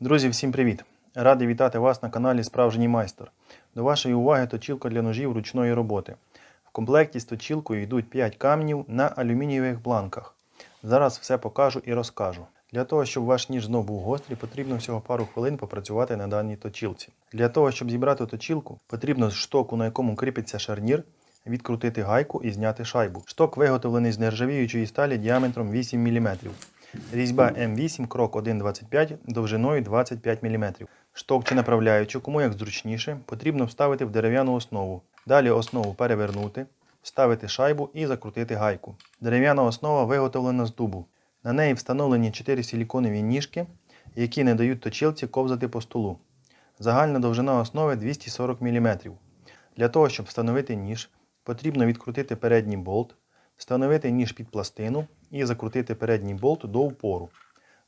Друзі, всім привіт! Радий вітати вас на каналі Справжній майстер. До вашої уваги точілка для ножів ручної роботи. В комплекті з точілкою йдуть 5 камнів на алюмінієвих бланках. Зараз все покажу і розкажу. Для того, щоб ваш ніж знов був гострий, потрібно всього пару хвилин попрацювати на даній точілці. Для того, щоб зібрати точілку, потрібно з штоку, на якому кріпиться шарнір, відкрутити гайку і зняти шайбу. Шток виготовлений з нержавіючої сталі діаметром 8 мм. Різьба М8 крок 1,25 довжиною 25 мм. Шток чи направляючу, кому як зручніше, потрібно вставити в дерев'яну основу. Далі основу перевернути, вставити шайбу і закрутити гайку. Дерев'яна основа виготовлена з дубу. На неї встановлені 4 силіконові ніжки, які не дають точилці ковзати по столу. Загальна довжина основи 240 мм. Для того, щоб встановити ніж, потрібно відкрутити передній болт, встановити ніж під пластину і закрутити передній болт до упору.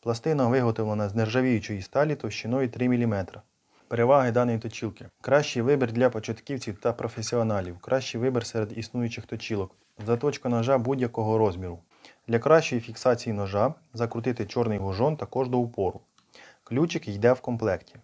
Пластина виготовлена з нержавіючої сталі товщиною 3 мм. Переваги даної точілки. Кращий вибір для початківців та професіоналів. Кращий вибір серед існуючих точілок. Заточка ножа будь-якого розміру. Для кращої фіксації ножа закрутити чорний гужон також до упору. Ключик йде в комплекті.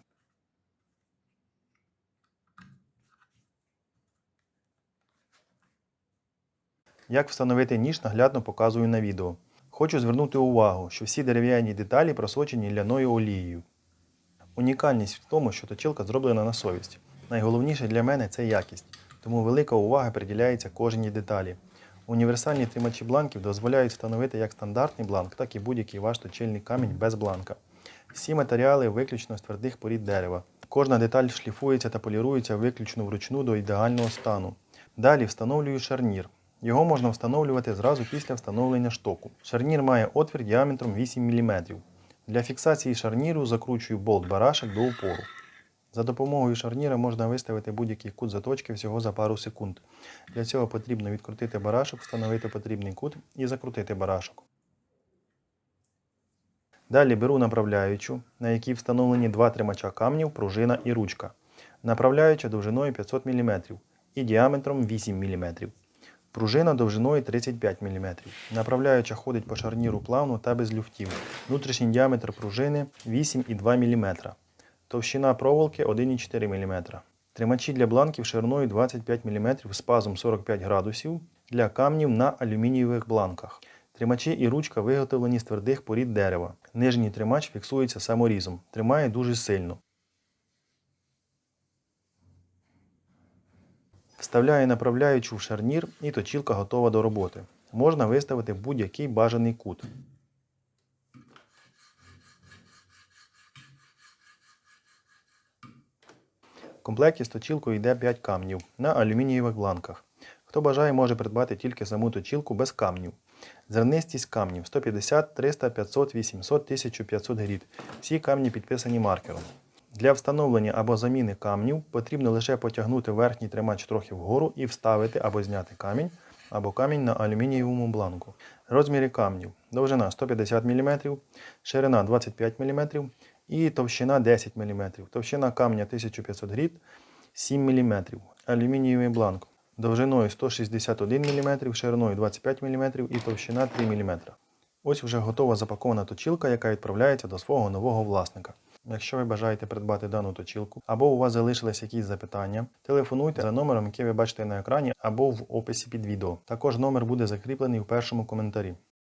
Як встановити ніж наглядно показую на відео. Хочу звернути увагу, що всі дерев'яні деталі просочені ляною олією. Унікальність в тому, що точилка зроблена на совість. Найголовніше для мене це якість, тому велика увага приділяється кожній деталі. Універсальні тримачі бланків дозволяють встановити як стандартний бланк, так і будь-який ваш точильний камінь без бланка. Всі матеріали виключно з твердих порід дерева. Кожна деталь шліфується та полірується виключно вручну до ідеального стану. Далі встановлюю шарнір. Його можна встановлювати зразу після встановлення штоку. Шарнір має отвір діаметром 8 мм. Для фіксації шарніру закручую болт барашек до упору. За допомогою шарніра можна виставити будь-який кут заточки всього за пару секунд. Для цього потрібно відкрутити барашок, встановити потрібний кут і закрутити барашок. Далі беру направляючу, на якій встановлені два тримача камнів, пружина і ручка. Направляюча довжиною 500 мм і діаметром 8 мм. Пружина довжиною 35 мм. Направляюча ходить по шарніру плавно та без люфтів. Внутрішній діаметр пружини 8,2 мм. Товщина проволоки 1,4 мм. Тримачі для бланків шириною 25 мм з пазом 45 градусів для камнів на алюмінієвих бланках. Тримачі і ручка виготовлені з твердих порід дерева. Нижній тримач фіксується саморізом. Тримає дуже сильно. Вставляю направляючу в шарнір і точілка готова до роботи. Можна виставити будь-який бажаний кут. В комплекті з точілкою йде 5 камнів на алюмінієвих бланках. Хто бажає, може придбати тільки саму точілку без камнів. Зернистість камнів 150, 300, 500, 800, 1500 гріт. Всі камні підписані маркером. Для встановлення або заміни камнів потрібно лише потягнути верхній тримач трохи вгору і вставити або зняти камінь, або камінь на алюмінієвому бланку. Розміри камнів. Довжина 150 мм, ширина 25 мм і товщина 10 мм. Товщина камня 1500 гріт 7 мм. Алюмінієвий бланк. Довжиною 161 мм, шириною 25 мм і товщина 3 мм. Ось вже готова запакована точілка, яка відправляється до свого нового власника. Якщо ви бажаєте придбати дану точілку, або у вас залишились якісь запитання, телефонуйте за номером, який ви бачите на екрані, або в описі під відео. Також номер буде закріплений у першому коментарі.